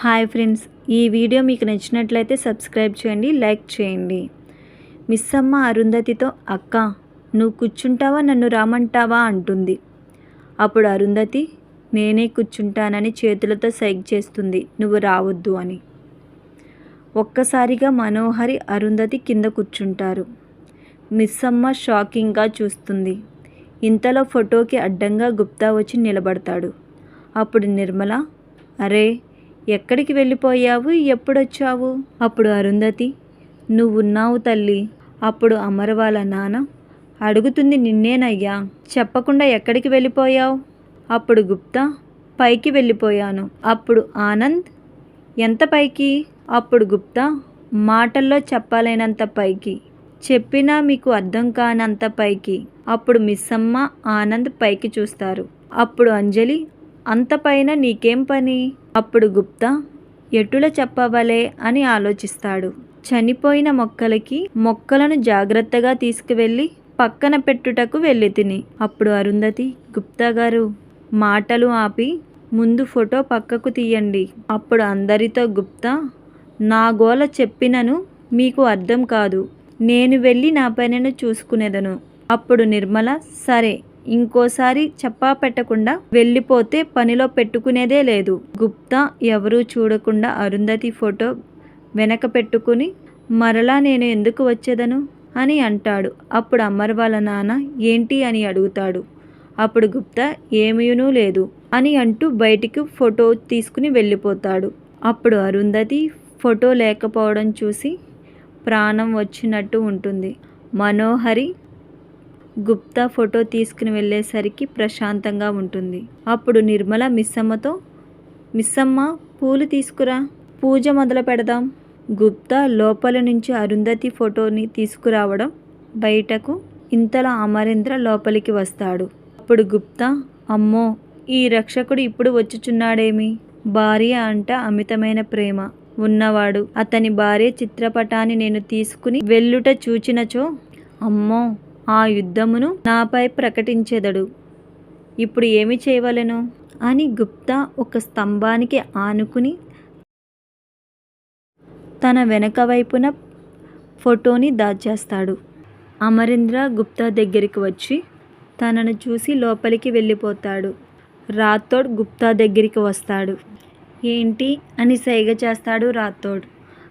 Hi friends ఈ video మీకు నచ్చినట్లయితే సబ్స్క్రైబ్ చేయండి లైక్ చేయండి. మిస్ అమ్మ అరుంధతితో అక్క నువ్వు కూర్చుంటావా? నన్ను రామంటావా అంటుంది. అప్పుడు అరుంధతి నేనే కూర్చుంటానని చేతులతో సైగ్ చేస్తుంది నువ్వు రావద్దు అని. ఒక్కసారిగా మనోహరి అరుంధతి కింద కూర్చుంటారు. మిస్ అమ్మ షాకింగ్గా చూస్తుంది. ఇంతలో ఫోటోకి అడ్డంగా గుప్తా వచ్చి నిలబడతాడు. అప్పుడు నిర్మల అరే ఎక్కడికి వెళ్ళిపోయావు? ఎప్పుడొచ్చావు? అప్పుడు అరుంధతి నువ్వున్నావు తల్లి. అప్పుడు అమర వాళ్ళ నాన్న అడుగుతుంది నిన్నేనయ్యా. చెప్పకుండా ఎక్కడికి వెళ్ళిపోయావు? అప్పుడు గుప్తా పైకి వెళ్ళిపోయాను. అప్పుడు ఆనంద్ ఎంత పైకి? అప్పుడు గుప్తా మాటల్లో చెప్పలేనంత పైకి. చెప్పినా మీకు అర్థం కానంత పైకి. అప్పుడు మిస్సమ్మ ఆనంద్ పైకి చూస్తారు. అప్పుడు అంజలి అంత పైన నీకేం పని? అప్పుడు గుప్తా ఎటుల చెప్పవలే అని ఆలోచిస్తాడు. చనిపోయిన మొక్కలకి మొక్కలను జాగ్రత్తగా తీసుకువెళ్ళి పక్కన పెట్టుటకు వెళ్ళి తిని. అప్పుడు అరుంధతి గుప్తా గారు మాటలు ఆపి ముందు ఫోటో పక్కకు తీయండి. అప్పుడు అందరితో గుప్తా నా గోల చెప్పినను మీకు అర్థం కాదు. నేను వెళ్ళి నా పనిను చూసుకునేదను. అప్పుడు నిర్మల సరే ఇంకోసారి చెప్పా పెట్టకుండా వెళ్ళిపోతే పనిలో పెట్టుకునేదే లేదు. గుప్తా ఎవరూ చూడకుండా అరుంధతి ఫోటో వెనక పెట్టుకుని మరలా నేను ఎందుకు వచ్చేదను? అని అంటాడు. అప్పుడు అమ్మర్ వాళ్ళ నాన్న ఏంటి అని అడుగుతాడు. అప్పుడు గుప్తా ఏమీనూ లేదు అని అంటూ బయటికి ఫోటో తీసుకుని వెళ్ళిపోతాడు. అప్పుడు అరుంధతి ఫోటో లేకపోవడం చూసి ప్రాణం వచ్చినట్టు ఉంటుంది. మనోహరి గుప్తా ఫోటో తీసుకుని వెళ్ళేసరికి ప్రశాంతంగా ఉంటుంది. అప్పుడు నిర్మల మిస్సమ్మతో మిస్సమ్మ పూలు తీసుకురా పూజ మొదలు పెడదాం. గుప్తా లోపల నుంచి అరుంధతి ఫోటోని తీసుకురావడం బయటకు ఇంతలో అమరేంద్ర లోపలికి వస్తాడు. అప్పుడు గుప్తా అమ్మో ఈ రక్షకుడు ఇప్పుడు వచ్చుచున్నాడేమి? భార్య అంట అమితమైన ప్రేమ. ఉన్నవాడు అతని భార్య చిత్రపటాన్ని నేను తీసుకుని వెళ్ళుట చూచినచో అమ్మో ఆ యుద్ధమును నాపై ప్రకటించెదడు. ఇప్పుడు ఏమి చేయవలెను? అని గుప్తా ఒక స్తంభానికి ఆనుకుని తన వెనక వైపున ఫోటోని దాచేస్తాడు. అమరేంద్ర గుప్తా దగ్గరికి వచ్చి తనను చూసి లోపలికి వెళ్ళిపోతాడు. రాథోడ్ గుప్తా దగ్గరికి వస్తాడు. ఏంటి అని సైగ చేస్తాడు రాథోడ్.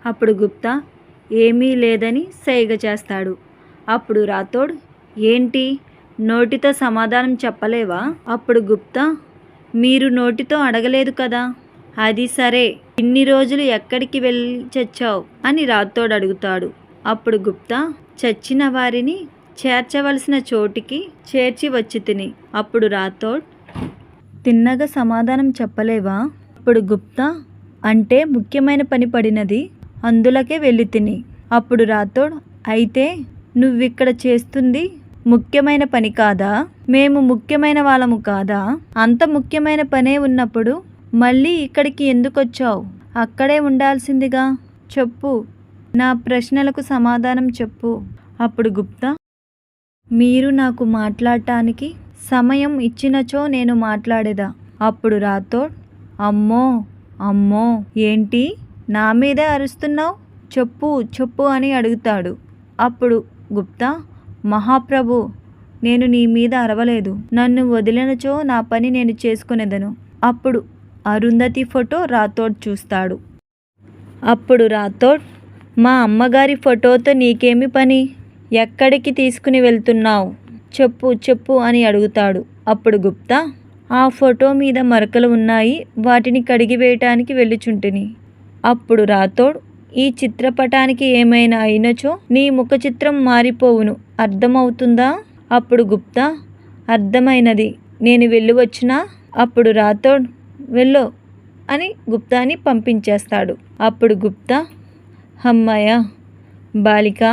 అప్పుడు గుప్తా ఏమీ లేదని సైగ చేస్తాడు. అప్పుడు రాథోడ్ ఏంటి? నోటితో సమాధానం చెప్పలేవా? అప్పుడు గుప్తా మీరు నోటితో అడగలేదు కదా? అది సరే. ఇన్ని రోజులు ఎక్కడికి వెళ్ళి చచ్చావు? అని రాథోడ్ అడుగుతాడు. అప్పుడు గుప్తా చచ్చిన వారిని చేర్చవలసిన చోటికి చేర్చి వచ్చి తిని. అప్పుడు రాథోడ్ తిన్నగా సమాధానం చెప్పలేవా? అప్పుడు గుప్తా అంటే ముఖ్యమైన పని పడినది అందులకే వెళ్ళి తిని. అప్పుడు రాథోడ్ అయితే నువ్విక్కడ చేస్తుంది ముఖ్యమైన పని కాదా? మేము ముఖ్యమైన వాళ్ళము కాదా? అంత ముఖ్యమైన పనే ఉన్నప్పుడు మళ్ళీ ఇక్కడికి ఎందుకొచ్చావు? అక్కడే ఉండాల్సిందిగా. చెప్పు. నా ప్రశ్నలకు సమాధానం చెప్పు. అప్పుడు గుప్తా మీరు నాకు మాట్లాడటానికి సమయం ఇచ్చినచో నేను మాట్లాడేదా? అప్పుడు రాథోడ్ అమ్మో అమ్మో ఏంటి? నా మీదే అరుస్తున్నావు? చెప్పు చెప్పు అని అడుగుతాడు. అప్పుడు గుప్తా మహాప్రభు నేను నీ మీద అరవలేదు. నన్ను వదిలినచో నా పని నేను చేసుకునేదను. అప్పుడు అరుంధతి ఫోటో రాథోడ్ చూస్తాడు. అప్పుడు రాథోడ్ మా అమ్మగారి ఫోటోతో నీకేమి పని? ఎక్కడికి తీసుకుని వెళ్తున్నావు? చెప్పు చెప్పు అని అడుగుతాడు. అప్పుడు గుప్తా ఆ ఫోటో మీద మరకలు ఉన్నాయి. వాటిని కడిగివేయటానికి వెళ్ళుచుంటిని. అప్పుడు రాథోడ్ ఈ చిత్రపటానికి ఏమైనా అయినచో నీ ముఖ చిత్రం మారిపోవును. అర్థమవుతుందా? అప్పుడు గుప్తా అర్థమైనది. నేను వెళ్ళివచ్చునా? అప్పుడు రాథోడ్ వెళ్ళో అని గుప్తాని పంపించేస్తాడు. అప్పుడు గుప్తా అమ్మాయ బాలిక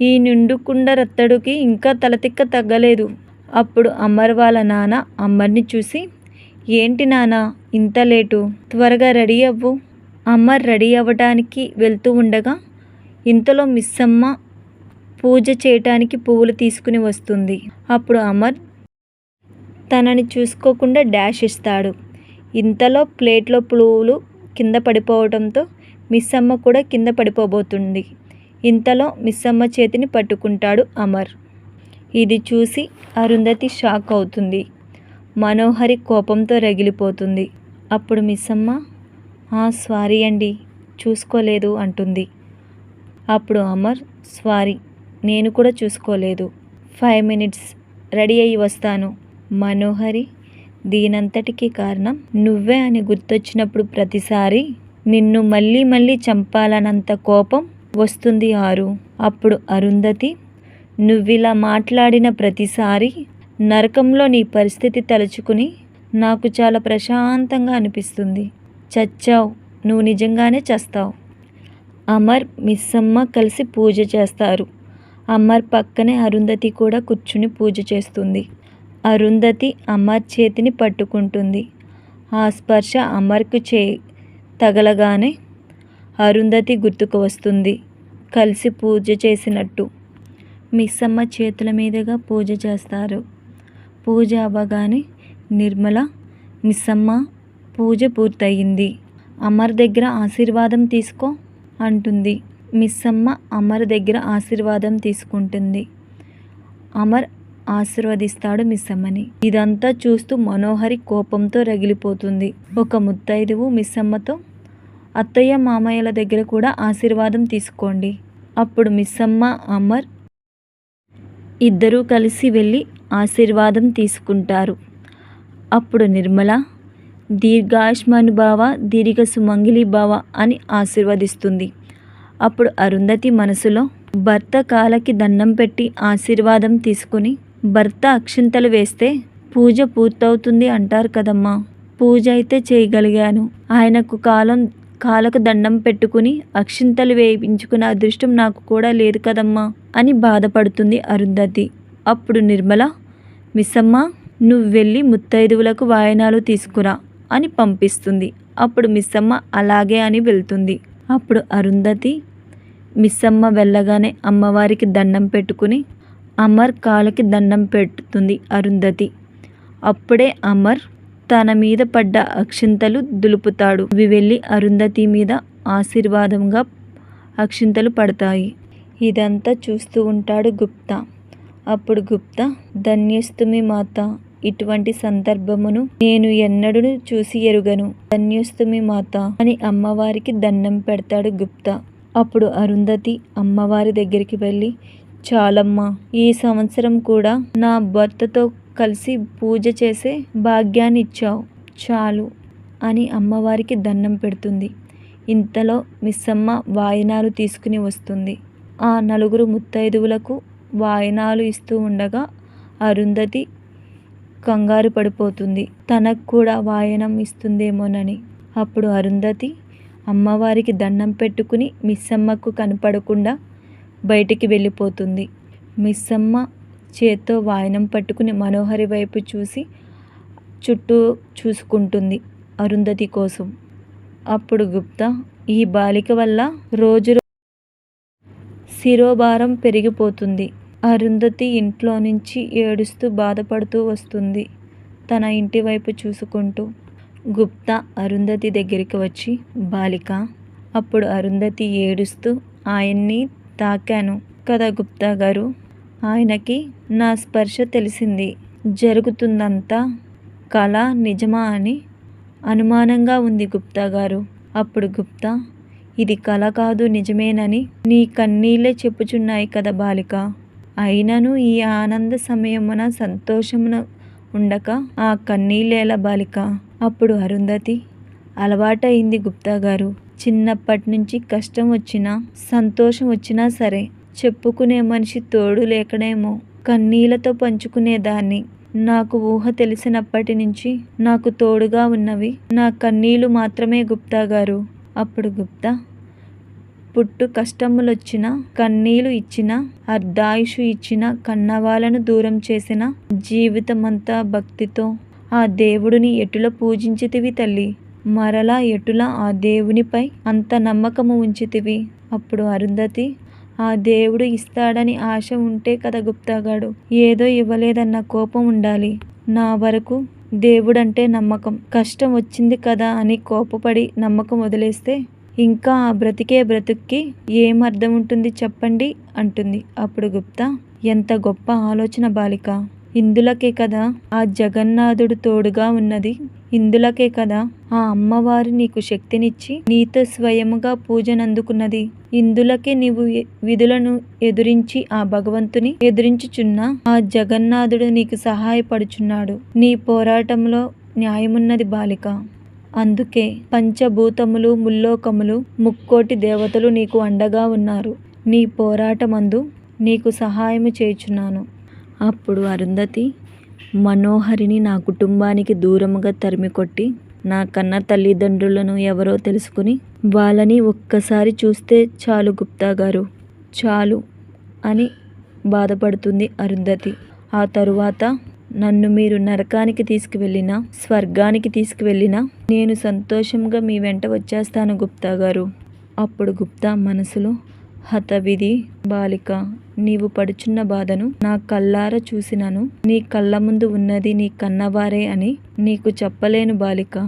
ఈ నిండుకుండ రత్తడుకి ఇంకా తలతిక్క తగ్గలేదు. అప్పుడు అమ్మర్ వాళ్ళ నాన్న అమ్మర్ని చూసి ఏంటి నాన్న ఇంత లేటు? త్వరగా రెడీ అవ్వు. అమ్మ రెడీ అవ్వడానికి వెళ్తూ ఉండగా ఇంతలో మిస్సమ్మ పూజ చేయటానికి పువ్వులు తీసుకుని వస్తుంది. అప్పుడు అమర్ తనని చూసుకోకుండా డాష్ ఇస్తాడు. ఇంతలో ప్లేట్లో పువ్వులు కింద పడిపోవడంతో మిస్సమ్మ కూడా కింద పడిపోబోతుంది. ఇంతలో మిస్సమ్మ చేతిని పట్టుకుంటాడు అమర్. ఇది చూసి అరుంధతి షాక్ అవుతుంది. మనోహరి కోపంతో రగిలిపోతుంది. అప్పుడు మిస్సమ్మ అమ్మ సారీ అండి చూసుకోలేదు అంటుంది. అప్పుడు అమర్ సారీ నేను కూడా చూసుకోలేదు. ఫైవ్ మినిట్స్ రెడీ అయ్యి వస్తాను. మనోహరి దీనంతటికీ కారణం నువ్వే అని గుర్తొచ్చినప్పుడు ప్రతిసారి నిన్ను మళ్ళీ మళ్ళీ చంపాలన్నంత కోపం వస్తుంది ఆరు. అప్పుడు అరుంధతి నువ్విలా మాట్లాడిన ప్రతిసారి నరకంలో నీ పరిస్థితి తలుచుకుని నాకు చాలా ప్రశాంతంగా అనిపిస్తుంది. చచ్చావు. నువ్వు నిజంగానే చస్తావు. అమర్ మిస్సమ్మ కలిసి పూజ చేస్తారు. అమర్ పక్కనే అరుంధతి కూడా కూర్చుని పూజ చేస్తుంది. అరుంధతి అమర్ చేతిని పట్టుకుంటుంది. ఆ స్పర్శ అమర్కు చే తగలగానే అరుంధతి గుర్తుకు వస్తుంది. కలిసి పూజ చేసినట్టు. మిస్సమ్మ చేతుల మీదుగా పూజ చేస్తారు. పూజ అవ్వగానే నిర్మల మిస్సమ్మ పూజ పూర్తయింది. అమర్ దగ్గర ఆశీర్వాదం తీసుకో అంటుంది. మిస్సమ్మ అమర్ దగ్గర ఆశీర్వాదం తీసుకుంటుంది. అమర్ ఆశీర్వదిస్తాడు మిస్సమ్మని. ఇదంతా చూస్తూ మనోహరి కోపంతో రగిలిపోతుంది. ఒక ముత్తైదువు మిస్సమ్మతో అత్తయ్య మామయ్యల దగ్గర కూడా ఆశీర్వాదం తీసుకోండి. అప్పుడు మిస్సమ్మ అమర్ ఇద్దరూ కలిసి వెళ్ళి ఆశీర్వాదం తీసుకుంటారు. అప్పుడు నిర్మల దీర్ఘాయుష్మానుభావ దీర్ఘ సుమంగిలి భావ అని ఆశీర్వదిస్తుంది. అప్పుడు అరుంధతి మనసులో భర్త కాలకి దండం పెట్టి ఆశీర్వాదం తీసుకుని భర్త అక్షింతలు వేస్తే పూజ పూర్తవుతుంది అంటారు కదమ్మా. పూజ అయితే చేయగలిగాను. ఆయనకు కాలం కాలకు దండం పెట్టుకుని అక్షింతలు వేయించుకునే అదృష్టం నాకు కూడా లేదు కదమ్మా అని బాధపడుతుంది అరుంధతి. అప్పుడు నిర్మల మిస్సమ్మ నువ్వు వెళ్ళి ముత్తైదువులకు వాయనాలు తీసుకురా. అని పంపిస్తుంది. అప్పుడు మిస్సమ్మ అలాగే అని వెళ్తుంది. అప్పుడు అరుంధతి మిస్సమ్మ వెళ్ళగానే అమ్మవారికి దండం పెట్టుకుని అమర్ కాళ్ళకి దండం పెట్టుతుంది అరుంధతి. అప్పుడే అమర్ తన మీద పడ్డ అక్షింతలు దులుపుతాడు. ఇవి వెళ్ళి అరుంధతి మీద ఆశీర్వాదంగా అక్షింతలు పడతాయి. ఇదంతా చూస్తూ ఉంటాడు గుప్తా. అప్పుడు గుప్తా ధన్యస్తుమి మాత ఇటువంటి సందర్భమును నేను ఎన్నడూ చూసి ఎరుగను. ధన్యస్తుమి మాత! అని అమ్మవారికి దండం పెడతాడు గుప్తా. అప్పుడు అరుంధతి అమ్మవారి దగ్గరికి వెళ్ళి చాలమ్మా! ఈ సంవత్సరం కూడా నా భర్తతో కలిసి పూజ చేసే భాగ్యాన్ని ఇచ్చావు. చాలు! అని అమ్మవారికి దండం పెడుతుంది. ఇంతలో మిస్సమ్మ వాయినాలు తీసుకుని వస్తుంది. ఆ నలుగురు ముత్తైదువులకు వాయినాలు ఇస్తూ ఉండగా అరుంధతి కంగారు పడిపోతుంది. తనకు కూడా వాయనం ఇస్తుందేమోనని. అప్పుడు అరుంధతి అమ్మవారికి దండం పెట్టుకుని మిస్సమ్మకు కనపడకుండా బయటికి వెళ్ళిపోతుంది. మిస్సమ్మ చేత్తో వాయనం పట్టుకుని మనోహరి వైపు చూసి చుట్టూ చూసుకుంటుంది అరుంధతి కోసం. అప్పుడు గుప్తా ఈ బాలిక వల్ల రోజు శిరోభారం పెరిగిపోతుంది. అరుంధతి ఇంట్లో నుంచి ఏడుస్తూ బాధపడుతూ వస్తుంది. తన ఇంటి వైపు చూసుకుంటూ. గుప్తా అరుంధతి దగ్గరికి వచ్చి బాలిక! అప్పుడు అరుంధతి ఏడుస్తూ ఆయన్ని తాకాను కదా గుప్తా గారు? ఆయనకి నా స్పర్శ తెలిసింది. జరుగుతుందంతా కళ నిజమా అని అనుమానంగా ఉంది గుప్తా గారు. అప్పుడు గుప్తా ఇది కళ కాదు నిజమేనని నీ కన్నీళ్ళే చెప్పుచున్నాయి కదా బాలిక! అయినను ఈ ఆనంద సమయమున సంతోషమున ఉండక ఆ కన్నీళ్ళేల బాలిక అప్పుడు అరుంధతి అలవాటైంది గుప్తా గారు చిన్నప్పటి నుంచి కష్టం వచ్చినా సంతోషం వచ్చినా సరే చెప్పుకునే మనిషి తోడు లేకనేమో కన్నీళ్ళతో పంచుకునేదాన్ని నాకు ఊహ తెలిసినప్పటి నుంచి నాకు తోడుగా ఉన్నవి నా కన్నీళ్ళు మాత్రమే గుప్తా గారు అప్పుడు గుప్తా పుట్టు కష్టములొచ్చిన కన్నీలు ఇచ్చిన అర్ధాయుషు ఇచ్చిన కన్నవాళ్ళను దూరం చేసిన జీవితమంతా భక్తితో ఆ దేవుడిని ఎటుల పూజించితివి తల్లి? మరలా ఎటుల ఆ దేవునిపై అంత నమ్మకము ఉంచితివి? అప్పుడు అరుంధతి ఆ దేవుడు ఇస్తాడని ఆశ ఉంటే కదా గుప్తాగాడు. ఏదో ఇవ్వలేదన్న కోపం ఉండాలి. నా వరకు దేవుడంటే నమ్మకం. కష్టం వచ్చింది కదా అని కోపపడి నమ్మకం వదిలేస్తే ఇంకా ఆ బ్రతికే బ్రతుక్కి ఏం అర్థం ఉంటుంది చెప్పండి అంటుంది. అప్పుడు గుప్తా ఎంత గొప్ప ఆలోచన బాలిక. ఇందులకే కదా ఆ జగన్నాథుడు తోడుగా ఉన్నది. ఇందులకే కదా ఆ అమ్మవారు నీకు శక్తినిచ్చి నీతో స్వయముగా పూజనందుకున్నది. ఇందులకే నీవు విధులను ఎదురించి ఆ భగవంతుని ఎదురించుచున్న ఆ జగన్నాథుడు నీకు సహాయపడుచున్నాడు. నీ పోరాటంలో న్యాయమున్నది బాలిక. అందుకే పంచభూతములు ముల్లోకములు ముక్కోటి దేవతలు నీకు అండగా ఉన్నారు. నీ పోరాటమందు నీకు సహాయము చేయుచున్నాను. అప్పుడు అరుంధతి మనోహరిని నా కుటుంబానికి దూరముగా తరిమికొట్టి నా కన్న తల్లిదండ్రులను ఎవరో తెలుసుకుని వాళ్ళని ఒక్కసారి చూస్తే చాలు గుప్తా గారు. చాలు అని బాధపడుతుంది అరుంధతి. ఆ తరువాత నన్ను మీరు నరకానికి తీసుకువెళ్ళినా స్వర్గానికి తీసుకువెళ్ళినా నేను సంతోషంగా మీ వెంట వచ్చేస్తాను గుప్తా గారు. అప్పుడు గుప్తా మనసులో హతవిధి బాలిక నీవు పడుచున్న బాధను నా కళ్ళార చూసినను. నీ కళ్ళ ముందు ఉన్నది నీ కన్నవారే అని నీకు చెప్పలేను బాలిక.